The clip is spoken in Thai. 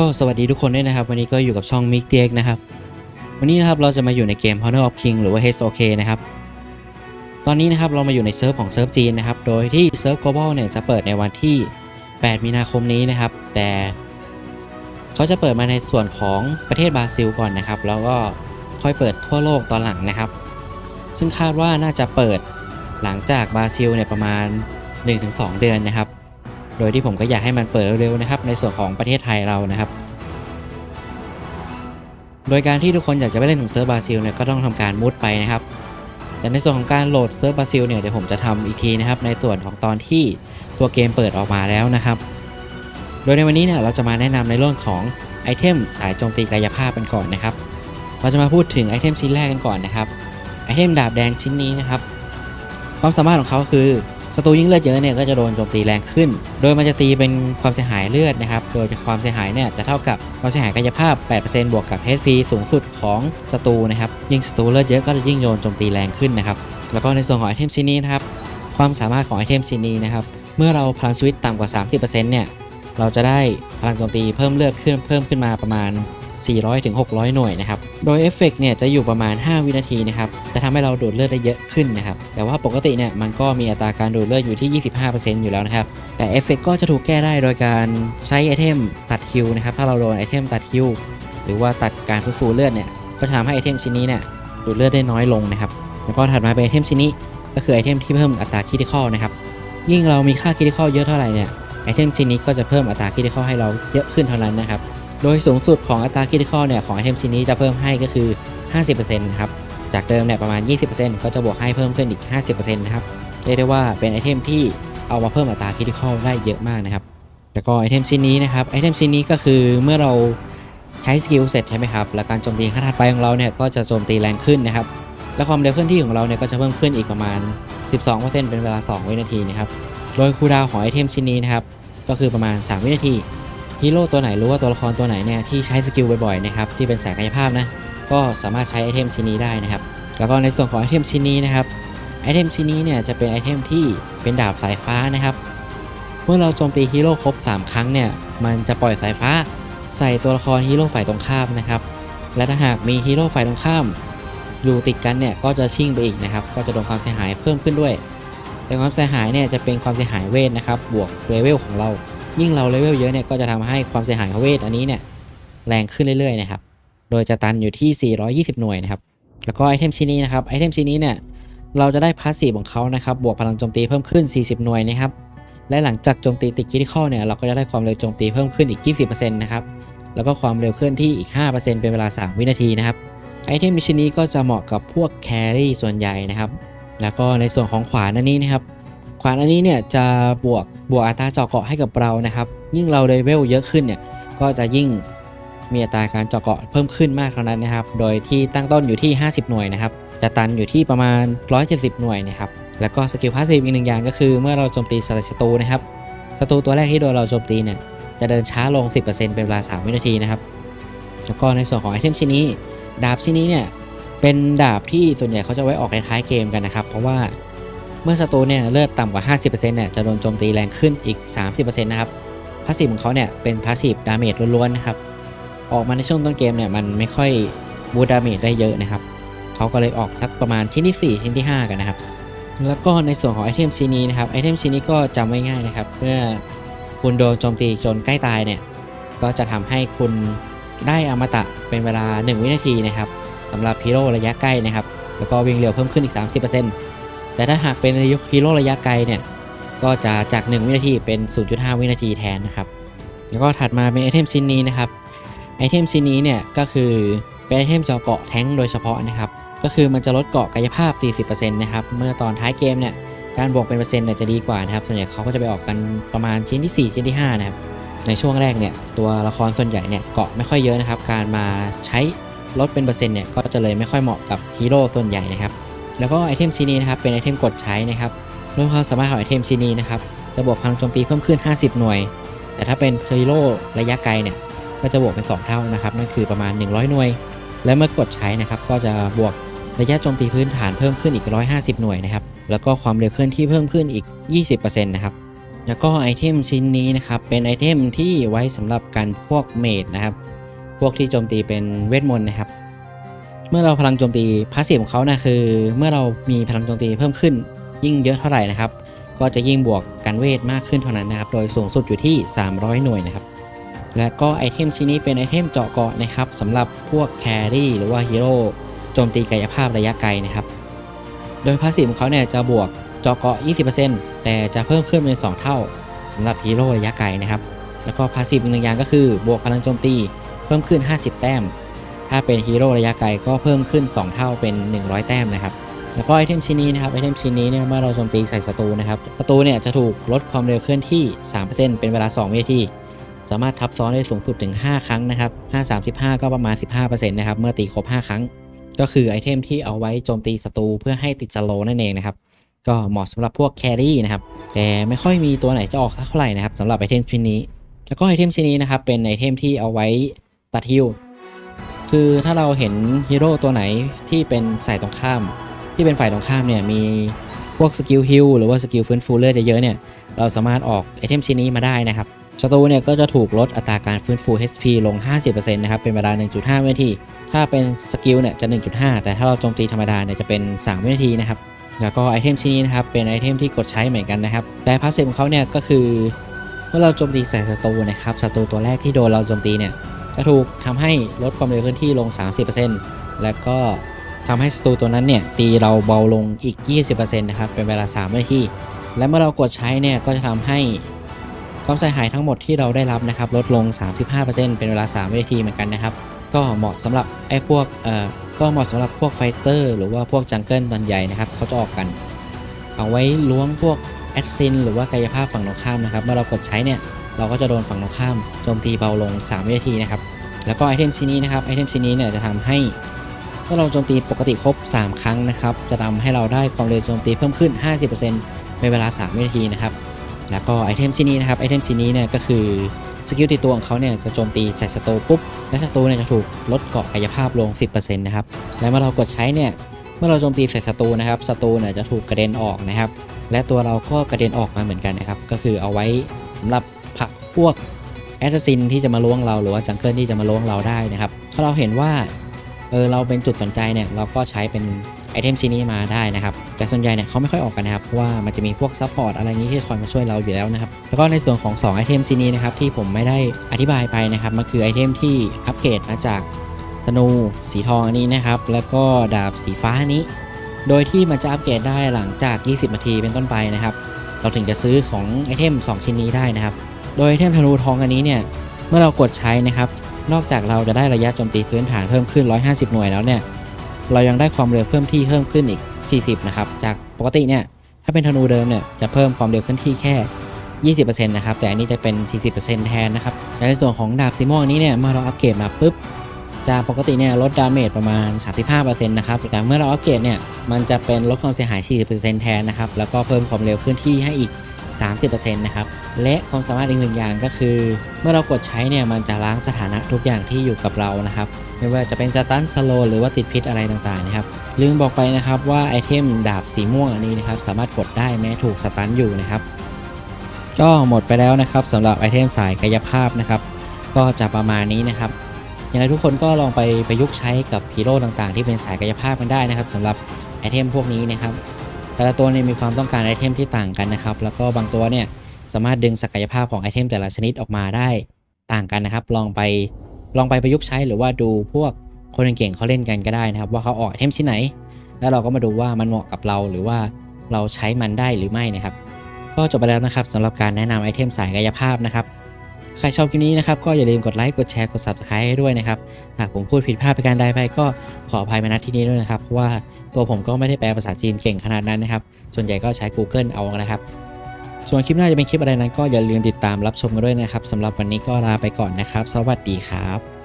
ก็สวัสดีทุกคนด้วยนะครับ วันนี้ก็อยู่กับช่อง m i k t x นะครับ วันนี้นะครับเราจะมาอยู่ในเกม Honor of King หรือว่า HOK นะครับ ตอนนี้นะครับเรามาอยู่ในเซิร์ฟของเซิร์ฟจีนนะครับ โดยที่เซิร์ฟ global เนี่ยจะเปิดในวันที่ 8 มีนาคมนี้นะครับ แต่เขาจะเปิดมาในส่วนของประเทศบราซิลก่อนนะครับ แล้วก็ค่อยเปิดทั่วโลกตอนหลังนะครับ ซึ่งคาดว่าน่าจะเปิดหลังจากบราซิลเนี่ยประมาณ 1-2 เดือนนะครับ โดยที่ผมก็อยากให้มันเปิดเร็วๆนะครับในส่วนของประเทศไทยเรานะครับ โดยการที่ทุกคนอยากจะไปเล่นของเซิร์ฟบราซิลเนี่ยก็ต้องทำการมุดไปนะครับ แต่ในส่วนของการโหลดเซิร์ฟบราซิลเนี่ยเดี๋ยวผมจะทำอีกทีนะครับในส่วนของตอนที่ตัวเกมเปิดออกมาแล้วนะครับ โดยในวันนี้เนี่ยเราจะมาแนะนำในเรื่องของไอเทมสายโจมตีกายภาพกันก่อนนะครับ เราจะมาพูดถึงไอเทมชิ้นแรกกันก่อนนะครับ ไอเทมดาบแดงชิ้นนี้นะครับ ความสามารถของเขาคือ ศัตรูยิ่งเลือดเยอะเนี่ยก็จะโดนโจมตีแรงขึ้น โดยมันจะตีเป็นความเสียหายเลือดนะครับ โดยความเสียหายเนี่ยจะเท่ากับความเสียหายกายภาพ 8%บวกกับ HP สูงสุดของศัตรูนะครับ ยิ่งศัตรูเลือดเยอะก็จะยิ่งโดนโจมตีแรงขึ้นนะครับ แล้วก็ในส่วนของไอเทมชิ้นนี้นะครับ ความสามารถของไอเทมชิ้นนี้นะครับ เมื่อเราพลังสวิตต่ำกว่า 30%เนี่ย เราจะได้พลังโจมตีเพิ่มเลือดขึ้นเพิ่มขึ้นมาประมาณ 400ถึง600หน่วยนะครับ โดยเอฟเฟกต์เนี่ยจะอยู่ประมาณ 5 วินาทีนะครับ จะทำให้เราดูดเลือดได้เยอะขึ้นนะครับ แต่ว่าปกติเนี่ยมันก็มีอัตราการดูดเลือดอยู่ที่ 25%อยู่แล้วนะครับ แต่เอฟเฟกต์ก็จะถูกแก้ได้โดยการใช้ไอเทมตัดฮิวนะครับ ถ้าเราโดนไอเทมตัดฮิวหรือว่าตัดการฟื้นฟูเลือดเนี่ย ก็จะทำให้ไอเทมชิ้นนี้เนี่ยดูดเลือดได้น้อยลงนะครับ แล้วก็ถัดมาเป็นไอเทมชิ้นนี้ ก็คือไอเทมที่เพิ่มอัตราคิดิคอลนะครับ ยิ่งเรามีค่าคิดิคอลเยอะเท่าไหร่เนี่ยไอเทมชิ้นนี้ก็จะเพิ่มอัตราคิดิคอลให้เราเยอะขึ้นเท่านั้นนะครับ โดยสูงสุดของอัตราคิดิคอลเนี่ยของไอเทมชิ้นนี้จะเพิ่มให้ก็คือ 50%นะครับ จากเดิมเนี่ยประมาณ 20%ก็จะบวกให้เพิ่มขึ้นอีก 50%นะครับ เรียกได้ว่าเป็นไอเทมที่เอามาเพิ่มอัตราคิดิคอลได้เยอะมากนะครับ แล้วก็ไอเทมชิ้นนี้นะครับ ไอเทมชิ้นนี้ก็คือเมื่อเราใช้สกิลเสร็จใช่ไหมครับ และการโจมตีขั้นถัดไปของเราเนี่ยก็จะโจมตีแรงขึ้นนะครับ และความเร็วเคลื่อนที่ของเราเนี่ยก็จะเพิ่มขึ้นอีกประมาณ 12%เป็นเวลา 2 วินาทีนะครับ โดยคูลดาวของไอเทมชิ้นนี้นะครับ ก็คือประมาณ 3 วินาที ฮีโร่ตัวไหนหรือว่าตัวละครตัวไหนเนี่ยที่ใช้สกิลบ่อยๆนะครับที่เป็นสายกายภาพนะก็สามารถใช้ไอเทมชิ้นนี้ได้นะครับแล้วก็ในส่วนของไอเทมชิ้นนี้นะครับไอเทมชิ้นนี้เนี่ยจะเป็นไอเทมที่เป็นดาบสายฟ้านะครับเมื่อเราโจมตีฮีโร่ครบ 3 ครั้งเนี่ยมันจะปล่อยสายฟ้าใส่ตัวละครฮีโร่ฝ่ายตรงข้ามนะครับและถ้าหากมีฮีโร่ฝ่ายตรงข้ามอยู่ติดกันเนี่ยก็จะชิ่งไปอีกนะครับก็จะโดนความเสียหายเพิ่มขึ้นด้วย แต่ความเสียหายเนี่ยจะเป็นความเสียหายเวทนะครับบวกเลเวลของเรา ยิ่งเราเลเวลเยอะเนี่ยก็จะทำให้ความเสียหายของเวทอันนี้เนี่ยแรงขึ้นเรื่อยๆนะครับ โดยจะตันอยู่ที่ 420 หน่วยนะครับ แล้วก็ไอเทมชิ้นนี้นะครับ ไอเทมชิ้นนี้เนี่ยเราจะได้พาสซีฟของเขานะครับ บวกพลังโจมตีเพิ่มขึ้น 40 หน่วยนะครับ และหลังจากโจมตีติดคิทิคอลเนี่ยเราก็จะได้ความเร็วโจมตีเพิ่มขึ้นอีก 20%นะครับ แล้วก็ความเร็วเคลื่อนที่อีก 5%เป็นเวลา 3 วินาทีนะครับ ไอเทมชิ้นนี้ก็จะเหมาะกับพวกแครี่ส่วนใหญ่นะครับ แล้วก็ในส่วนของขวานอันนี้นะครับ วานอันนี้เนี่ยจะบวกบวกอัตราเจาะเกาะให้กับเรานะครับ ยิ่งเราเลเวลเยอะขึ้นเนี่ยก็จะยิ่งมีอัตราการเจาะเกาะเพิ่มขึ้นมากเท่านั้นนะครับ โดยที่ตั้งต้นอยู่ที่ 50 หน่วยนะครับจะตันอยู่ที่ประมาณ 170 หน่วยนะครับแล้วก็สกิลพาสซีฟอีกหนึ่งอย่างก็คือเมื่อเราโจมตีศัตรูนะครับศัตรูตัวแรกที่โดนเราโจมตีเนี่ยจะเดินช้าลง 10%เป็นเวลา 3 วินาทีนะครับ แล้วก็ในส่วนของไอเทมชิ้นนี้ ดาบชิ้นนี้เนี่ยเป็นดาบที่ส่วนใหญ่เขาจะไว้ออกในท้ายเกมกันนะครับ เพราะว่า เมื่อศัตรูเนี่ยเลือดต่ำกว่า 50%เนี่ยจะโดนโจมตีแรงขึ้นอีก 30%นะครับพาสซีฟของเขาเนี่ยเป็นพาสซีฟดาเมจล้วนๆนะครับออกมาในช่วงต้นเกมเนี่ยมันไม่ค่อยบูดาเมจได้เยอะนะครับเขาก็เลยออกสักประมาณชิ้นที่ 4 ชิ้นที่ 5 กันนะครับ แล้วก็ในส่วนของไอเทมชิ้นนี้นะครับไอเทมชิ้นนี้ก็จำไว้ง่ายนะครับเมื่อคุณโดนโจมตีจนใกล้ตายเนี่ยก็จะทำให้คุณได้อมตะเป็นเวลา 1 วินาทีนะครับสำหรับฮีโร่ระยะใกล้นะครับ แล้วก็วิ่งเร็วเพิ่มขึ้นอีก 30% แต่ถ้าหากเป็นฮีโร่ระยะไกลเนี่ย ก็จะจาก 1 วินาทีเป็น 0.5 วินาทีแทนนะครับ แล้วก็ถัดมาเป็นไอเทมชิ้นนี้นะครับ ไอเทมชิ้นนี้เนี่ยก็คือเป็นไอเทมเจาะเกาะแท้งโดยเฉพาะนะครับ ก็คือมันจะลดเกาะกายภาพ 40%นะครับ เมื่อตอนท้ายเกมเนี่ย การบวกเป็นเปอร์เซ็นต์เนี่ยจะดีกว่านะครับ ส่วนใหญ่เขาก็จะไปออกกันประมาณชิ้นที่ 4 ชิ้นที่ 5 นะครับ ในช่วงแรกเนี่ยตัวละครส่วนใหญ่เนี่ยเกาะไม่ค่อยเยอะนะครับ การมาใช้ลดเป็นเปอร์เซ็นต์เนี่ยก็จะเลยไม่ค่อยเหมาะกับฮีโร่ส่วนใหญ่นะครับ แล้วก็ไอเทมชิ้นนี้นะครับเป็นไอเทมกดใช้นะครับเรื่องความสามารถของไอเทมชิ้นนี้นะครับจะบวกพลังโจมตีเพิ่มขึ้น 50 หน่วย แต่ถ้าเป็นฮีโรระยะไกลเนี่ยก็จะบวกเป็น 2 เท่านะครับนั่นคือประมาณ 100 หน่วย และเมื่อกดใช้นะครับก็จะบวกระยะโจมตีพื้นฐานเพิ่มขึ้นอีก 150 หน่วยนะครับแล้วก็ความเร็วเคลื่อนที่เพิ่มขึ้นอีก 20%นะครับแล้วก็ไอเทมชิ้นนี้นะครับเป็นไอเทมที่ไว้สำหรับการพวกเมดนะครับพวกที่โจมตีเป็นเวทมนต์นะครับ เมื่อเราพลังโจมตีพาสซีฟของเขานะคือ เมื่อเรามีพลังโจมตีเพิ่มขึ้น ยิ่งเยอะเท่าไหร่นะครับ ก็จะยิ่งบวกการเวทมากขึ้นเท่านั้นนะครับ โดยสูงสุดอยู่ที่ 300 หน่วยนะครับ และก็ไอเทมชิ้นนี้เป็นไอเทมเจาะเกาะนะครับสำหรับพวกแครี่หรือว่าฮีโร่โจมตีกายภาพระยะไกลนะครับ โดยพาสซีฟของเขาเนี่ยจะบวกเจาะเกาะ 20%แต่จะเพิ่มขึ้นเป็น 2 เท่าสำหรับฮีโร่ระยะไกลนะครับ แล้วก็พาสซีฟอีกหนึ่งอย่างก็คือบวกพลังโจมตีเพิ่มขึ้น 50 แต้ม ถ้าเป็นฮีโร่ระยะไกลก็เพิ่มขึ้น 2 เท่าเป็น 100 แต้มนะครับแล้วก็ไอเทมชิ้นนี้นะครับไอเทมชิ้นนี้เนี่ยเมื่อเราโจมตีใส่ศัตรูนะครับศัตรูเนี่ยจะถูกลดความเร็วเคลื่อนที่ 3%เป็นเวลา 2 วินาทีสามารถทับซ้อนได้สูงสุดถึง 5 ครั้งนะครับ5 35 ก็ประมาณ 15%นะครับเมื่อตีครบ 5 ครั้ง ก็คือไอเทมที่เอาไว้โจมตีศัตรูเพื่อให้ติดสโลนั่นเองนะครับก็เหมาะสำหรับพวกแครี่นะครับแต่ไม่ค่อยมีตัวไหนจะออกสักเท่าไหร่นะครับสำหรับไอเทมชิ้นนี้ แล้วก็ไอเทมชิ้นนี้นะครับเป็นไอเทมที่เอาไว้ตัดฮิล คือถ้าเราเห็นฮีโร่ตัวไหนที่เป็นสายตรงข้าม ที่เป็นฝ่ายตรงข้ามเนี่ยมีพวกสกิลฮิลหรือว่าสกิลฟื้นฟูเลือดเยอะๆเนี่ยเราสามารถออกไอเทมชิ้นนี้มาได้นะครับศัตรูเนี่ยก็จะถูกลดอัตราการฟื้นฟู HP ลง 50%นะครับ เป็นเวลา 1.5 วินาที ถ้าเป็นสกิลเนี่ยจะ 1.5 แต่ถ้าเราโจมตีธรรมดาเนี่ยจะเป็น 3 วินาทีนะครับ แล้วก็ไอเทมชิ้นนี้นะครับ เป็นไอเทมที่กดใช้เหมือนกันนะครับ แต่พาสซีฟของเขาเนี่ยก็คือ เมื่อเราโจมตีใส่ศัตรูนะครับ ศัตรูตัวแรกที่โดนเราโจมตีเนี่ย จะถูกทำให้ลดความเร็วเคลื่อนที่ลง 30%แล้วก็ทำให้ศัตรูตัวนั้นเนี่ยตีเราเบาลงอีก 20%นะครับ เป็นเวลา3วินาที และเมื่อเรากดใช้เนี่ยก็จะทำให้ความเสียหายทั้งหมดที่เราได้รับนะครับลดลง 35%เป็นเวลา3วินาทีเหมือนกันนะครับ ก็เหมาะสำหรับไอ้พวกเอ่อก็เหมาะสำหรับพวกไฟเตอร์หรือว่าพวกจังเกิลตอนใหญ่นะครับเขาจะออกกัน เอาไว้ล้วงพวกแอดซินหรือว่ากายภาพฝั่งตรงข้ามนะครับ เมื่อเรากดใช้เนี่ย เราก็จะโดนฝั่งตรงข้ามโจมตีเบาลง 3 วินาทีนะครับ แล้วก็ไอเทมชิ้นนี้นะครับไอเทมชิ้นนี้เนี่ยจะทำให้เมื่อเราโจมตีปกติครบ 3 ครั้งนะครับ จะทำให้เราได้ความเร็วโจมตีเพิ่มขึ้น 50%ในเวลา 3 วินาทีนะครับ แล้วก็ไอเทมชิ้นนี้นะครับไอเทมชิ้นนี้เนี่ยก็คือสกิลติดตัวของเขาเนี่ยจะโจมตีใส่ศัตรูปุ๊บ และศัตรูเนี่ยจะถูกลดเกาะกายภาพลง 10%นะครับ และเมื่อเรากดใช้เนี่ย เมื่อเราโจมตีใส่ศัตรูนะครับ ศัตรูเนี่ยจะถูกกระเด็นออกนะครับ และตัวเราก็กระเด็นออกมาเหมือนกันนะครับ ก็คือเอาไว้สำหรับ พวกแอสซินที่จะมาล้วงเราหรือว่าจังเกิลที่จะมาล้วงเราได้นะครับ ถ้าเราเห็นว่าเออเราเป็นจุดสนใจเนี่ยเราก็ใช้เป็นไอเทมชิ้นนี้มาได้นะครับ แต่ส่วนใหญ่เนี่ยเขาไม่ค่อยออกกันนะครับ เพราะว่ามันจะมีพวกซัพพอร์ตอะไรนี้ที่คอยมาช่วยเราอยู่แล้วนะครับ แล้วก็ในส่วนของ 2 ไอเทมชิ้นนี้นะครับที่ผมไม่ได้อธิบายไปนะครับ มันคือไอเทมที่อัปเกรดมาจากธนูสีทองอันนี้นะครับ แล้วก็ดาบสีฟ้านนี้ โดยที่มันจะอัปเกรดได้หลังจาก 20 นาทีเป็นต้นไปนะครับ เราถึงจะซื้อของไอเทม 2 ชิ้นนี้ได้นะครับ โดยเทมธนูทองอันนี้เนี่ยเมื่อเรากดใช้นะครับ นอกจากเราจะได้ระยะโจมตีพื้นฐานเพิ่มขึ้น 150 หน่วยแล้วเนี่ยเรายังได้ความเร็วเพิ่มที่เพิ่มขึ้นอีก 40 นะครับ จากปกติเนี่ยถ้าเป็นธนูเดิมเนี่ยจะเพิ่มความเร็วเคลื่อนที่แค่ 20%นะครับแต่อันนี้จะเป็น 40%แทนนะครับในส่วนของดาบสีมอนนี้เนี่ยเมื่อเราอัปเกรดมาปุ๊บจากปกติเนี่ยลดดาเมจประมาณ 35%นะครับแต่เมื่อเราอัปเกรดเนี่ยมันจะเป็นลดความเสียหาย 40%แทนนะครับแล้วก็เพิ่มความเร็วเคลื่อนที่ให้อีก 30%นะครับ และความสามารถอีกหนึ่งอย่างก็คือ เมื่อเรากดใช้เนี่ยมันจะล้างสถานะทุกอย่างที่อยู่กับเรานะครับไม่ว่าจะเป็นสตันสโลหรือว่าติดพิษอะไรต่างๆนะครับลืมบอกไปนะครับว่าไอเทมดาบสีม่วงอันนี้นะครับสามารถกดได้แม้ถูกสตันอยู่นะครับก็หมดไปแล้วนะครับสำหรับไอเทมสายกายภาพนะครับ ก็จะประมาณนี้นะครับยังไงทุกคนก็ลองไปประยุกต์ใช้กับฮีโร่ต่างๆ ที่เป็นสายกายภาพกันได้นะครับสำหรับไอเทมพวกนี้นะครับ แต่ละตัวเนี่ยมีความต้องการไอเทมที่ต่างกันนะครับ แล้วก็บางตัวเนี่ยสามารถดึงศักยภาพของไอเทมแต่ละชนิดออกมาได้ต่างกันนะครับ ลองไปลองไปประยุกต์ใช้หรือว่าดูพวกคนเก่งเขาเล่นกันก็ได้นะครับ ว่าเขาออกไอเทมชิ้นไหน แล้วเราก็มาดูว่ามันเหมาะกับเราหรือว่าเราใช้มันได้หรือไม่นะครับ ก็จบไปแล้วนะครับสำหรับการแนะนำไอเทมสายกายภาพนะครับ ใครชอบคลิปนี้นะครับก็อย่าลืมกดไลค์กดแชร์กด subscribe ให้ด้วยนะครับหากผมพูดผิดพลาดไปการใดไปก็ขออภัยมาณที่นี้ด้วยนะครับเพราะว่าตัวผมก็ไม่ได้แปลภาษาจีนเก่งขนาดนั้นนะครับส่วนใหญ่ก็ใช้ Google เอานะครับส่วนคลิปหน้าจะเป็นคลิปอะไรนั้นก็อย่าลืมติดตามรับชมกันด้วยนะครับสำหรับวันนี้ก็ลาไปก่อนนะครับ สวัสดีครับ